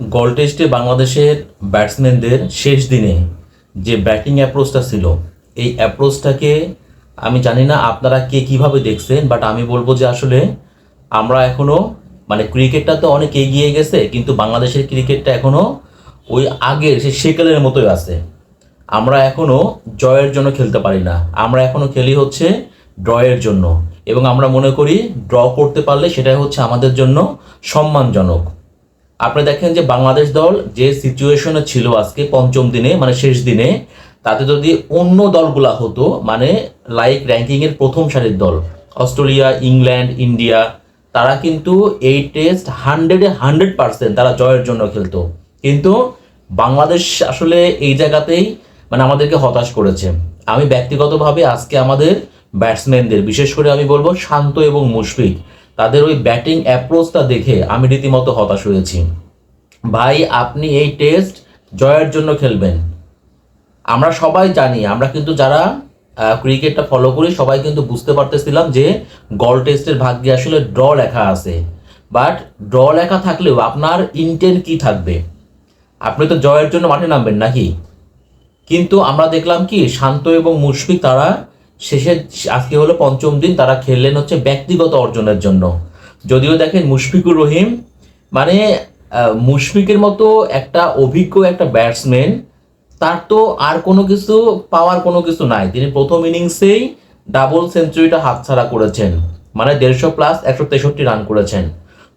গল টেস্টে বাংলাদেশের ব্যাটসম্যানদের শেষ দিনে যে ব্যাটিং অ্যাপ্রোচটা ছিল, এই অ্যাপ্রোচটাকে আমি জানি না আপনারা কে কীভাবে দেখছেন বাট আমি বলব যে আসলে আমরা এখনও মানে ক্রিকেটটা তো অনেক এগিয়ে গেছে, কিন্তু বাংলাদেশের ক্রিকেটটা এখনও ওই আগের সে সেকেলের মতোই আছে। আমরা এখনও জয়ের জন্য খেলতে পারি না। আমরা এখনও খেলি হচ্ছে ড্রয়ের জন্য। এবং আমরা মনে করি ড্র করতে পারলে সেটাই হচ্ছে আমাদের জন্য সম্মানজনক। আপনি দেখেন যে বাংলাদেশ দল যে সিচুয়েশনে ছিল আজকে, পঞ্চম দিনে মানে শেষ দিনে, তাতে যদি অন্য দলগুলা হতো মানে লাইক র্যাঙ্কিংয়ের প্রথম সারির দল, অস্ট্রেলিয়া, ইংল্যান্ড, ইন্ডিয়া, তারা কিন্তু এই টেস্ট হান্ড্রেডে হান্ড্রেড পার্সেন্ট তারা জয়ের জন্য খেলতো। কিন্তু বাংলাদেশ আসলে এই জায়গাতেই মানে আমাদেরকে হতাশ করেছে। আমি ব্যক্তিগতভাবে আজকে আমাদের ব্যাটসম্যানদের বিশেষ করে আমি বলব শান্ত এবং মুশফিক তাদের ওই ব্যাটিং অ্যাপ্রোচটা দেখে আমি রীতিমতো হতাশ হয়েছি। ভাই, আপনি এই টেস্ট জয়ের জন্য খেলবেন। আমরা সবাই জানি, আমরা কিন্তু যারা ক্রিকেটটা ফলো করি, সবাই কিন্তু বুঝতে পারতেছিলাম যে গল টেস্টের ভাগ্যে আসলে ড্র লেখা আছে। বাট ড্র লেখা থাকলেও আপনার ইন্টেন্ট কি থাকবে? আপনি তো জয়ের জন্য মাঠে নামবেন নাকি? কিন্তু আমরা দেখলাম কি, শান্ত এবং মুশফিক তারা শেষের আজকে হলো পঞ্চম দিন, তারা খেললেন হচ্ছে ব্যক্তিগত অর্জনের জন্য। যদিও দেখেন মুশফিকুর রহিম মানে মুশফিকের মতো একটা অভিজ্ঞ একটা ব্যাটসম্যান তার তো আর কোনো কিছু পাওয়ার কোনো কিছু নাই। তিনি প্রথম ইনিংসেই ডাবল সেঞ্চুরিটা হাতছাড়া করেছেন মানে দেড়শো প্লাস একশো তেষট্টি রান করেছেন।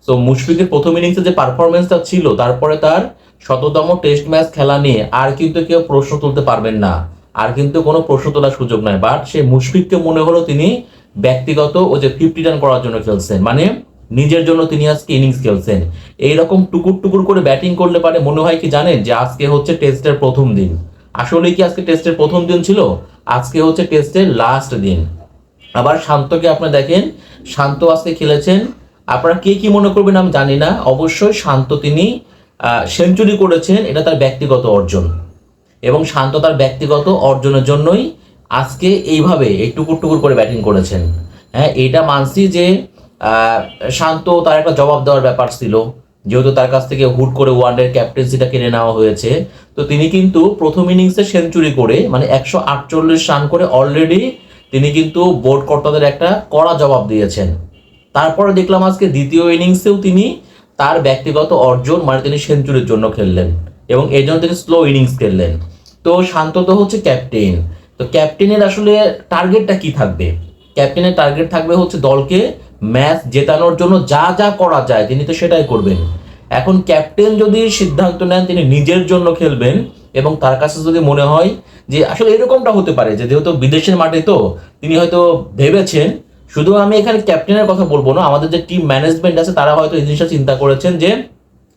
তো মুশফিকের প্রথম ইনিংসে যে পারফরমেন্সটা ছিল, তারপরে তার শততম টেস্ট ম্যাচ খেলা নিয়ে আর কিন্তু কেউ প্রশ্ন তুলতে পারবেন না। আর কিন্তু কোনো প্রশ্ন তোলার সুযোগ নাই। বাট সে মুশফিককে মনে হলো তিনি ব্যক্তিগত ও যে ফিফটি রান করার জন্য খেলছেন মানে নিজের জন্য তিনি আজকে ইনিংস খেলছেন। এইরকম টুকুর টুকুর করে ব্যাটিং করলে পারে, মনে হয় কি জানেন যে আজকে হচ্ছে টেস্টের প্রথম দিন। আসলে কি আজকে টেস্টের প্রথম দিন ছিল? আজকে হচ্ছে টেস্টের লাস্ট দিন। আবার শান্তকে আপনি দেখেন, শান্ত আজকে খেলেছেন। আপনারা কে কি মনে করবেন আমি জানি না। অবশ্যই শান্ত তিনি সেঞ্চুরি করেছেন, এটা তার ব্যক্তিগত অর্জন। এবং শান্ত তার ব্যক্তিগত অর্জনের জন্যই আজকে এইভাবে এই টুকুর টুকুর করে ব্যাটিং করেছেন। হ্যাঁ এটা মানছি যে শান্ত তার একটা জবাব দেওয়ার ব্যাপার ছিল। যেহেতু তার কাছ থেকে হুট করে ওয়ানডের ক্যাপ্টেন্সিটা কিনে নেওয়া হয়েছে। তো তিনি কিন্তু প্রথম ইনিংসে সেঞ্চুরি করে মানে একশো আটচল্লিশ রান করে অলরেডি তিনি কিন্তু বোর্ড কর্তাদের একটা কড়া জবাব দিয়েছেন। তারপরে দেখলাম আজকে দ্বিতীয় ইনিংসেও তিনি তার ব্যক্তিগত অর্জন মানে তিনি সেঞ্চুরির জন্য খেললেন। এবং এর জন্য তিনি স্লো ইনিংস খেললেন। তো শান্ত তো হচ্ছে ক্যাপ্টেন তো ক্যাপ্টেনের আসলে টার্গেটটা কি থাকবে? ক্যাপ্টেনের টার্গেট থাকবে হচ্ছে দলকে ম্যাচ জেতানোর জন্য যা যা করা যায়, তিনি তো সেটাই করবেন। এখন ক্যাপ্টেন যদি সিদ্ধান্ত নেন তিনি নিজের জন্য খেলবেন এবং তার কাছে যদি মনে হয় যে আসলে এরকমটা হতে পারে যে যেহেতু বিদেশের মাঠে তো তিনি হয়তো ভেবেছেন, শুধু আমি এখানে ক্যাপ্টেনের কথা বলব না, আমাদের যে টিম ম্যানেজমেন্ট আছে তারা হয়তো এই জিনিসটা চিন্তা করেছেন যে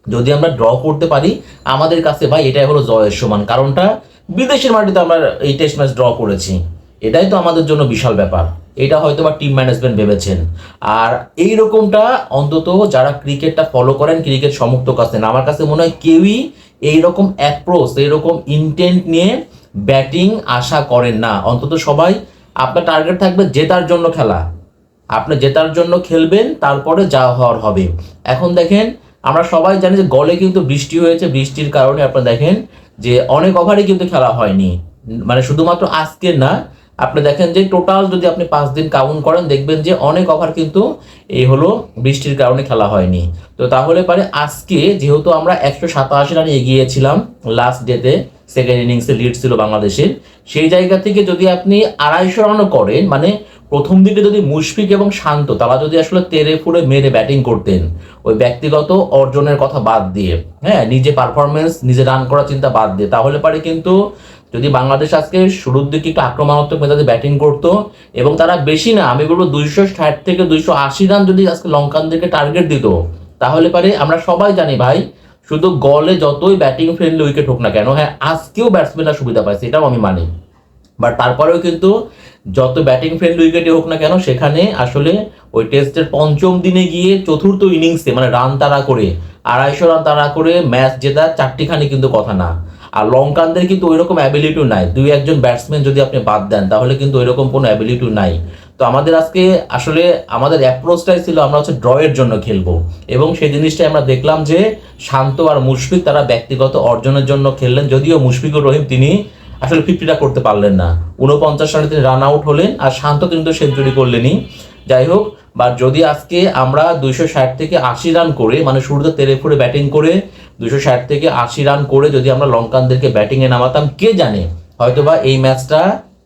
যদি আমরা ড্র করতে পারি, আমাদের কাছে ভাই এটাই হলো জয়ের সমান। কারণটা, বিদেশের মাটিতে আমরা এই টেস্ট ম্যাচ ড্র করেছি। এটাই তো আমাদের জন্য বিশাল ব্যাপার। এটা হয়তো বা টিম ম্যানেজমেন্ট ভেবেছেন। আর এই রকমটা অন্তত যারা ক্রিকেটটা ফলো করেন, ক্রিকেট সমুক্ত আছেন আমার কাছে মনে হয় কেউই এইরকম অ্যাপ্রোচ এইরকম ইন্টেন্ট নিয়ে ব্যাটিং আশা করেন না। অন্তত সবাই, আপনার টার্গেট থাকবে জেতার জন্য খেলা। আপনি জেতার জন্য খেলবেন, তারপরে যা হওয়ার হবে। এখন দেখেন আমরা সবাই জানি যে গলে কিন্তু বৃষ্টি হয়েছে, বৃষ্টির কারণে আপনারা দেখেন যে অনেক ওভারে কিন্তু খেলা হয়নি। মানে শুধুমাত্র আজকের না, আপনি দেখেন যে টোটাল যদি আপনি পাঁচ দিন কাউন্ট করেন, দেখবেন যে অনেক ওভার কিন্তু এই হলো বৃষ্টির কারণে খেলা হয়নি। তো তাহলে পারে আজকে যেহেতু আমরা একশো সাতাশি রানে এগিয়েছিলাম লাস্ট ডেতে সেকেন্ড ইনিংসে লিড ছিল বাংলাদেশের। সেই জায়গা থেকে যদি আপনি আড়াইশো রানও করেন মানে প্রথম দিকে যদি মুশফিক এবং শান্ত, তারা যদি আসলে তেরে ফুড়ে মেরে ব্যাটিং করতেন, ওই ব্যক্তিগত অর্জনের কথা বাদ দিয়ে হ্যাঁ নিজে পারফরমেন্স নিজে রান করার চিন্তা বাদ দিয়ে, তাহলে পারে কিন্তু যদি বাংলাদেশ আজকে শুরুর দিকে একটু আক্রমণাত্মক মেজাজে ব্যাটিং করতো এবং তারা বেশি না, আমি বলব দুইশো ষাট থেকে দুইশো আশি রান যদি আজকে লঙ্কানদেরকে টার্গেট দিত, তাহলে পারে আমরা সবাই জানি ভাই শুধু গলে যতই ব্যাটিং ফ্রেন্ডলি উইকেট হোক না কেন হ্যাঁ আজকেও ব্যাটসম্যানরা সুবিধা পাইছে এটাও আমি মানি। বাট তারপরেও কিন্তু যত ব্যাটিং ফ্রেন্ডলি উইকেটে হোক না কেন, সেখানে আসলে ওই টেস্টের পঞ্চম দিনে গিয়ে চতুর্থ ইনিংসে মানে রান তাড়া করে, আড়াইশো রান তাড়া করে ম্যাচ জেতা চারটিখানি কিন্তু কথা না। আর লঙ্কানদের কিন্তু ওইরকম অ্যাবিলিটি নাই। দুই একজন ব্যাটসম্যান যদি আপনি বাদ দেন, তাহলে কিন্তু ওইরকম কোনো অ্যাবিলিটি নাই। তো আমাদের আজকে আসলে আমাদের অ্যাপ্রোচটাই ছিল আমরা হচ্ছে ড্রয়ের জন্য খেলব। এবং সেই জিনিসটাই আমরা দেখলাম যে শান্ত আর মুশফিক তারা ব্যক্তিগত অর্জনের জন্য খেললেন, যদিও মুশফিকুর রহিম তিনি আসলে ফিফটিটা করতে পারলেন না। উনপঞ্চাশ রানে তিনি রান আউট হলেন আর শান্ত কিন্তু সেঞ্চুরি করলেনই। যাই হোক, বা যদি আজকে আমরা দুইশো ষাট থেকে আশি রান করে মানে শুরুতে তেরে ফুড়ে ব্যাটিং করে দুইশো ষাট থেকে আশি রান করে যদি আমরা লঙ্কানদেরকে ব্যাটিংয়ে নামাতাম, কে জানে? হয়তোবা এই ম্যাচটা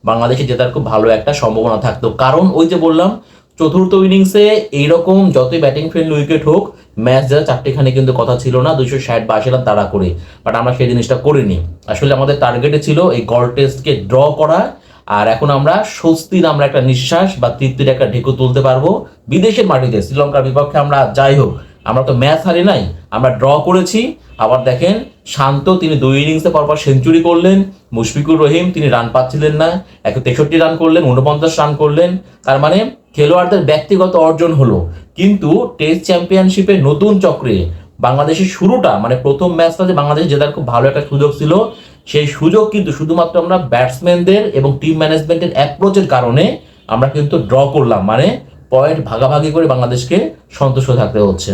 বাংলাদেশে জেতার খুব ভালো একটা সম্ভাবনা থাকতো। কারণ ওই যে বললাম, চতুর্থ ইনিংসে এইরকম যতই ব্যাটিং ফ্রেন্ডলি উইকেট হোক ম্যাচ যারা চারটেখানে কিন্তু কথা ছিল না, দুইশো ষাট বা আশি রান তারা করে। বাট আমরা সেই জিনিসটা করিনি। আসলে আমাদের টার্গেটে ছিল এই গল টেস্টকে ড্র করা। আর এখন আমরা স্বস্তির আমরা একটা নিঃশ্বাস বা তৃপ্তির একটা ঢেকু তুলতে পারব। বিদেশের মাটিতে, শ্রীলঙ্কার বিপক্ষে আমরা যাই হোক আমরা তো ম্যাচ হারি নাই, আমরা ড্র করেছি। আবার দেখেন, শান্ত তিনি দুই ইনিংসে পরপর সেঞ্চুরি করলেন। মুশফিকুর রহিম, তিনি রান পাচ্ছিলেন না। একশো তেষট্টি রান করলেন উনপঞ্চাশ রান করলেন। তার মানে খেলোয়াড়দের ব্যক্তিগত অর্জন হলো। কিন্তু টেস্ট চ্যাম্পিয়নশিপের নতুন চক্রে বাংলাদেশের শুরুটা মানে প্রথম ম্যাচটা যে বাংলাদেশ জেতার খুব ভালো একটা সুযোগ ছিল, সেই সুযোগ কিন্তু শুধুমাত্র আমরা ব্যাটসম্যানদের এবং টিম ম্যানেজমেন্টের অ্যাপ্রোচের কারণে আমরা কিন্তু ড্র করলাম। মানে পয়েন্ট ভাগাভাগি করে বাংলাদেশকে সন্তুষ্ট থাকতে হচ্ছে।